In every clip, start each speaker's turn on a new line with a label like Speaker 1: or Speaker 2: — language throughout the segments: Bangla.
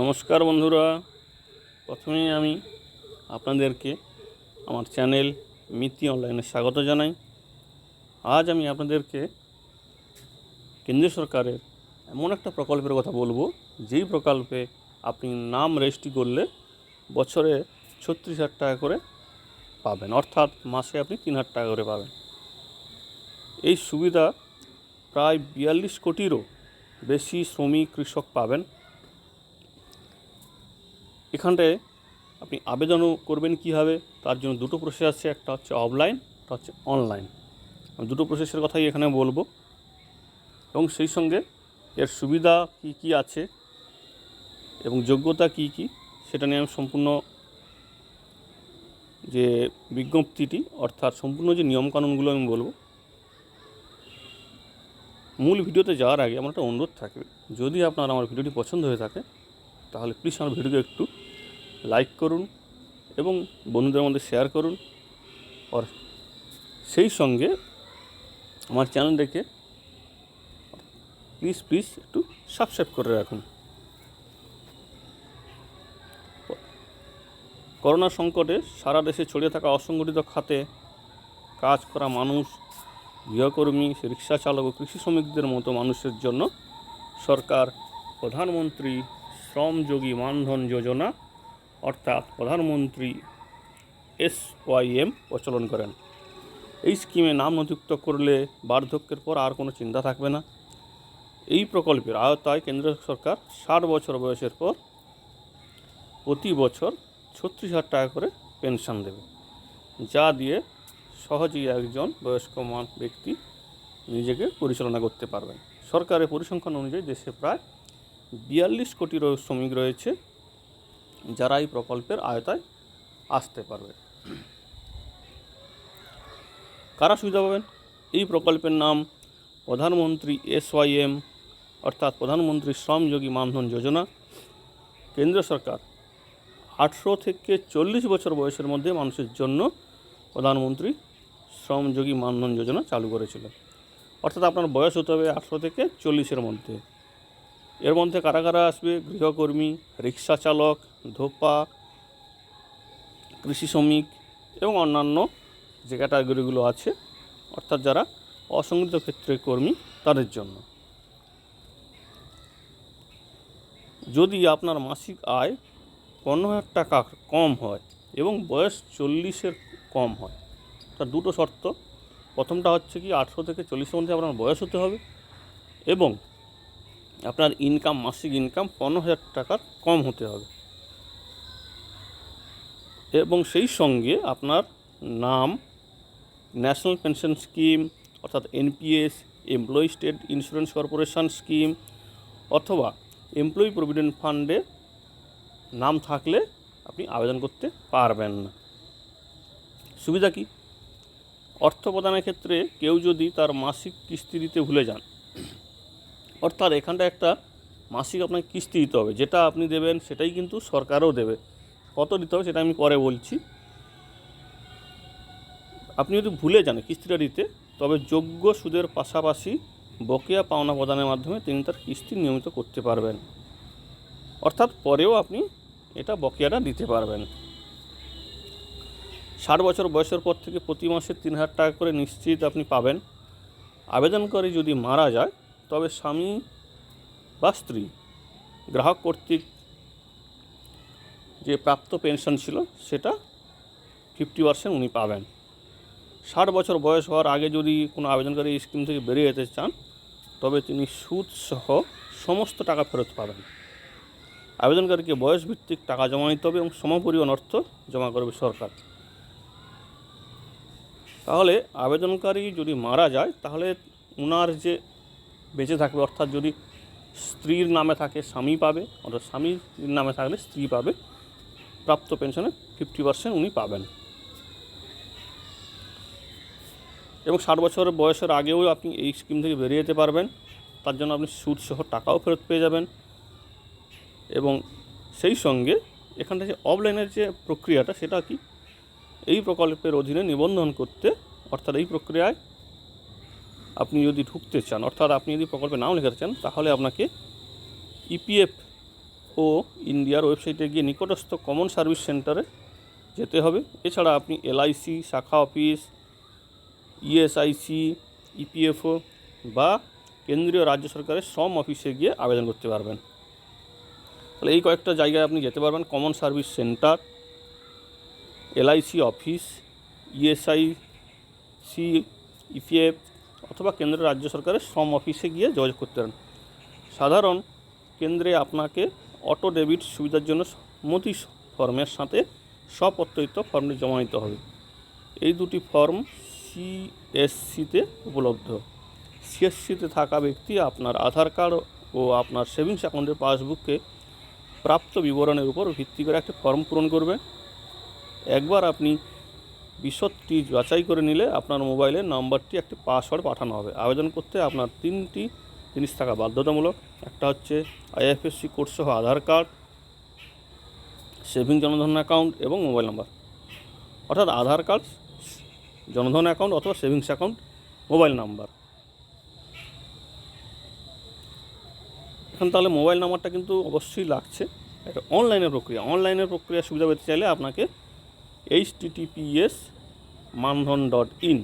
Speaker 1: নমস্কার বন্ধুরা। প্রথমেই আমি আপনাদেরকে আমার চ্যানেল মিতি অনলাইনে স্বাগত জানাই। আজ আমি আপনাদেরকে কেন্দ্রীয় সরকারের এমন একটা প্রকল্পের কথা বলব, যেই প্রকল্পে আপনি নাম রেজিস্ট্রি করলে বছরে ছত্রিশ হাজার টাকা করে পাবেন, অর্থাৎ মাসে আপনি তিন হাজার টাকা করে পাবেন। এই সুবিধা প্রায় বিয়াল্লিশ কোটিরও বেশি শ্রমিক, কৃষক পাবেন। এখানটায় আপনি আবেদনও করবেন কীভাবে? তার জন্য দুটো প্রসেস আছে, একটা হচ্ছে অফলাইন একটা হচ্ছে অনলাইন আমি দুটো প্রসেসের কথাই এখানে বলব। এবং সেই সঙ্গে এর সুবিধা কি কি আছে? এবং যোগ্যতা কি কি? সেটা নিয়ে আমি সম্পূর্ণ যে বিজ্ঞপ্তিটি, অর্থাৎ সম্পূর্ণ যে নিয়মকানুনগুলো আমি বলব, মূল ভিডিওতে যাওয়ার আগে আমার একটা অনুরোধ থাকবে। যদি আপনার আমার ভিডিওটি পছন্দ হয়ে থাকে, তাহলে প্লিজ আমার ভিডিওকে একটু লাইক করুন এবং বন্ধুদের মধ্যে শেয়ার করুন। আর সেই সঙ্গে আমার চ্যানেলটাকে প্লিজ প্লিজ একটু সাবস্ক্রাইব করে রাখুন। করোনা সংকটে সারা দেশে ছড়িয়ে থাকা অসংগঠিত খাতে কাজ করা মানুষ, গৃহকর্মী, রিক্সা চালক ও কৃষি শ্রমিকদের মতো মানুষের জন্য সরকার, প্রধানমন্ত্রী শ্রমযোগী মানধন যোজনা অর্থাৎ প্রধানমন্ত্রী এস ওয়াইএম প্রচলন করেন। এই স্কিমে নাম নথিভুক্ত করলে বার্ধক্যের পর আর কোনো চিন্তা থাকবে না। এই প্রকল্পের আওতায় কেন্দ্র সরকার ষাট বছর বয়সের পর প্রতি বছর ছত্রিশ হাজার টাকা করে পেনশন দেবে, যা দিয়ে সহজেই একজন বয়স্ক মান ব্যক্তি নিজেকে পরিচালনা করতে পারবেন। সরকারের পরিসংখ্যান অনুযায়ী দেশে প্রায় বিয়াল্লিশ কোটিরও শ্রমিক রয়েছে। যারা এই প্রকল্পের আয়তায় আসতে পারবে। কারা সুবিধা পাবেন? এই প্রকল্পের নাম প্রধানমন্ত্রী এসওয়াইএম অর্থাৎ প্রধানমন্ত্রী শ্রমযোগী মানধন যোজনা। কেন্দ্র সরকার আঠেরো থেকে চল্লিশ বছর বয়সের মধ্যে মানুষের জন্য প্রধানমন্ত্রী শ্রমযোগী মানধন যোজনা চালু করেছিল অর্থাৎ আপনার বয়স হতে হবে আঠেরো থেকে চল্লিশের মধ্যে। এর মধ্যে কারা কারা আসবে? গৃহকর্মী, রিক্সা চালক, ধোপা, কৃষি শ্রমিক এবং অন্যান্য যে ক্যাটাগরিগুলো আছে, অর্থাৎ যারা অসংগঠিত ক্ষেত্রে কর্মী, তাদের জন্য। যদি আপনার মাসিক আয় পনেরো হাজার টাকা কম হয় এবং বয়স চল্লিশের কম হয়, তার দুটো শর্ত। প্রথমটা হচ্ছে কি, আঠেরো থেকে চল্লিশের মধ্যে আপনার বয়স হতে হবে এবং আপনার ইনকাম মাসিক ইনকাম পনেরো হাজার টাকার কম হতে হবে। এবং সেই সঙ্গে আপনার নাম ন্যাশনাল পেনশন স্কিম অর্থাৎ NPS employee state insurance corporation scheme অথবা এমপ্লয়ি প্রভিডেন্ট ফান্ডে নাম থাকলে আপনি আবেদন করতে পারবেন না। সুবিধা কি? অর্থ প্রদানের ক্ষেত্রে কেউ যদি তার মাসিক কিস্তি দিতে ভুলে যান অর্থাৎ এখানটা একটা মাসিক আপনাকে কিস্তি দিতে হবে। যেটা আপনি দেবেন সেটাই কিন্তু সরকারও দেবে। কত দিতে হবে সেটা আমি পরে বলছি। আপনি যদি ভুলে যান কিস্তিটা দিতে, তবে যোগ্য সুদের পাশাপাশি বকেয়া পাওনা প্রদানের মাধ্যমে তিনি তার কিস্তি নিয়মিত করতে পারবেন। অর্থাৎ পরেও আপনি এটা বকেয়াটা দিতে পারবেন। ষাট বছর বয়সের পর থেকে প্রতি মাসে তিন হাজার টাকা করে নিশ্চিত আপনি পাবেন। আবেদনকারী যদি মারা যায় তবে স্বামী বা স্ত্রী, গ্রাহক কর্তৃক যে প্রাপ্ত পেনশন ছিল সেটা ফিফটি পার্সেন্ট উনি পাবেন। ষাট বছর বয়স হওয়ার আগে যদি কোনো আবেদনকারী স্কিম থেকে বেরিয়ে যেতে চান, তবে তিনি সুদ সহ সমস্ত টাকা ফেরত পাবেন। আবেদনকারীকে বয়স ভিত্তিক টাকা জমা নিতে হবে এবং সমপরিমাণ অর্থ জমা করবে সরকার। তাহলে আবেদনকারী যদি মারা যায়, তাহলে ওনার যে বেঁচে থাকবে। অর্থাৎ যদি স্ত্রীর নামে থাকে, স্বামী পাবে, অর্থাৎ স্বামীর নামে থাকলে স্ত্রী পাবে, প্রাপ্ত পেনশনে ফিফটি পার্সেন্ট উনি পাবেন। এবং ষাট বছর বয়সের আগেও আপনি এই স্কিম থেকে বেরিয়ে যেতে পারবেন। তার জন্য আপনি সুদ সহ টাকাও ফেরত পেয়ে যাবেন। এবং সেই সঙ্গে এখান থেকে অফলাইনের যে প্রক্রিয়াটা, সেটা কি? এই প্রকল্পের অধীনে নিবন্ধন করতে, অর্থাৎ এই প্রক্রিয়ায় আপনি যদি ঢুকতে চান, অর্থাৎ আপনি যদি প্রকল্পে নাম লেখাতে চান, তাহলে আপনাকে ইপিএফ ও ইন্ডিয়ার ওয়েবসাইটে গিয়ে নিকটস্থ কমন সার্ভিস সেন্টারে যেতে হবে। এছাড়া আপনি এলআইসি, শাখা অফিস, ইএসআইসি ইপিএফও বা কেন্দ্রীয় রাজ্য সরকারের শ্রম অফিসে গিয়ে আবেদন করতে পারবেন। তাহলে এই কয়েকটা জায়গায় আপনি যেতে পারবেন, common service centre, LIC office, ESIC, EPF অথবা কেন্দ্র রাজ্য সরকারের শ্রম অফিসে গিয়ে যোগাযোগ করতে পারেন। সাধারণ কেন্দ্রে আপনাকে অটো ডেবিট সুবিধার জন্য সম্মতি ফর্মের সাথে স্বপত্রিত ফর্মটি জমা নিতে হবে। এই দুটি ফর্ম সিএসসিতে উপলব্ধ। সিএসসিতে থাকা ব্যক্তি আপনার আধার কার্ড ও আপনার সেভিংস অ্যাকাউন্টের পাসবুককে প্রাপ্ত বিবরণের উপর ভিত্তি করে একটি ফর্ম পূরণ করবে। একবার আপনি বিশদটি যাচাই করে নিলে আপনার মোবাইলে নাম্বারটি একটি পাসওয়ার্ড পাঠানো হবে। আবেদন করতে আপনার তিনটি জিনিস থাকা বাধ্যতামূলক। একটা হচ্ছে আইএফএসসি কোড সহ Aadhaar card, saving Jandhan account এবং মোবাইল নাম্বার। অর্থাৎ আধার কার্ড, জনধন অ্যাকাউন্ট অথবা সেভিংস অ্যাকাউন্ট, মোবাইল নাম্বার। এখন তাহলে মোবাইল নাম্বারটা কিন্তু অবশ্যই লাগছে। এটা অনলাইনের প্রক্রিয়া। অনলাইনের প্রক্রিয়া সুবিধা পেতে চাইলে আপনাকে H TTPS Maandhan dot in.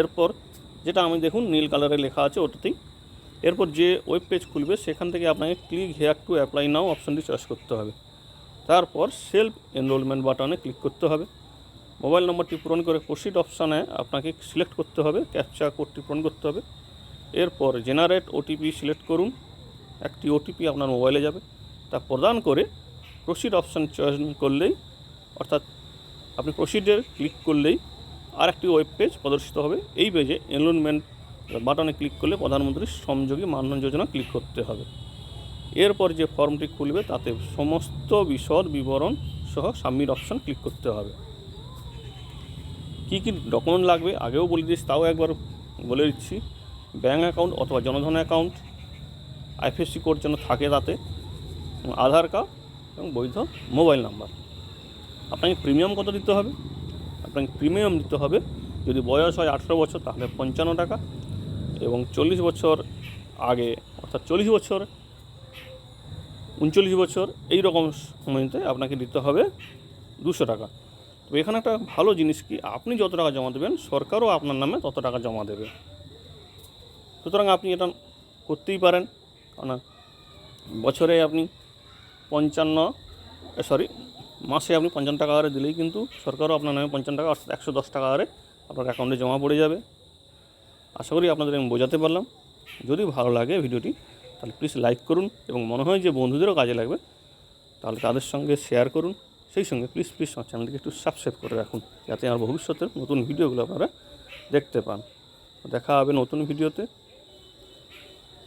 Speaker 1: এরপর যেটা আমি দেখুন, নীল কালারে লেখা আছে ওটাতেই। এরপর যে ওয়েব পেজ খুলবে, সেখান থেকে আপনাকে click here to apply now অপশনটি চয়েস করতে হবে। তারপর সেলফ এনরোলমেন্ট বাটনে ক্লিক করতে হবে। মোবাইল নম্বরটি পূরণ করে প্রসিড অপশানে আপনাকে সিলেক্ট করতে হবে ক্যাপচা কোডটি পূরণ করতে হবে। এরপর জেনারেট ওটিপি সিলেক্ট করুন। একটি ওটিপি আপনার মোবাইলে যাবে। তা প্রদান করে প্রসিড অপশান চয়ন করলেই, অর্থাৎ আপনি প্রসিডের ক্লিক করলেই আর একটি ওয়েব পেজ প্রদর্শিত হবে। এই পেজে এনরোলমেন্ট বাটনে ক্লিক করলে প্রধানমন্ত্রী সংযোগী মানধন যোজনা ক্লিক করতে হবে। এরপর যে ফর্মটি খুলবে তাতে সমস্ত বিশদ বিবরণ সহ সাবমিট অপশান ক্লিক করতে হবে। কী কী ডকুমেন্ট লাগবে আগেও বলে দিয়েছি, তাও একবার বলে দিচ্ছি। ব্যাঙ্ক অ্যাকাউন্ট অথবা জনধন অ্যাকাউন্ট আইএফএসসি কোড যেন থাকে তাতে, আধার কার্ড এবং বৈধ মোবাইল নাম্বার আপনাকে প্রিমিয়াম কত দিতে হবে? আপনাকে প্রিমিয়াম দিতে হবে, যদি বয়স হয় আঠেরো বছর, তাহলে পঞ্চান্ন টাকা এবং চল্লিশ বছর আগে, অর্থাৎ চল্লিশ বছর, উনচল্লিশ বছর, এই রকম সময়তে আপনাকে দিতে হবে দুশো টাকা। তো এখানে একটা ভালো জিনিস কি, আপনি যত টাকা জমা দেবেন, সরকারও আপনার নামে তত টাকা জমা দেবে। সুতরাং আপনি এটা করতেই পারেন। কারণ বছরে আপনি পঞ্চান্ন সরি মাসে আপনি পঞ্চান্ন টাকা হারে দিলেই কিন্তু সরকারও আপনার নামে পঞ্চান্ন টাকা অর্থাৎ একশো দশ টাকা হারে আপনার অ্যাকাউন্টে জমা পড়ে যাবে। আশা করি আপনাদের আমি বোঝাতে পারলাম। যদি ভালো লাগে ভিডিওটি, তাহলে প্লিজ লাইক করুন এবং মনে হয় যে বন্ধুদেরও কাজে লাগবে, তাহলে তাদের সঙ্গে শেয়ার করুন। সেই সঙ্গে প্লিজ প্লিজ আমার চ্যানেলটিকে একটু সাবস্ক্রাইব করে রাখুন, যাতে আমার ভবিষ্যতের নতুন ভিডিওগুলো আপনারা দেখতে পান। দেখা হবে নতুন ভিডিওতে।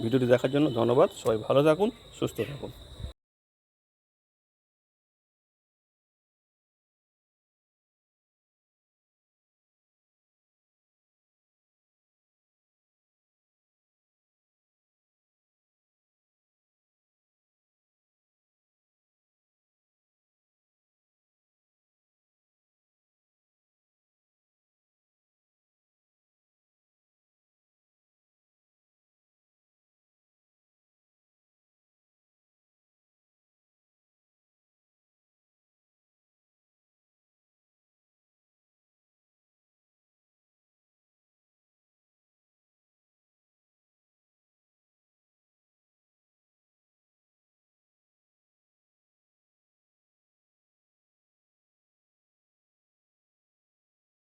Speaker 1: ভিডিওটি দেখার জন্য ধন্যবাদ। সবাই ভালো থাকুন, সুস্থ থাকুন।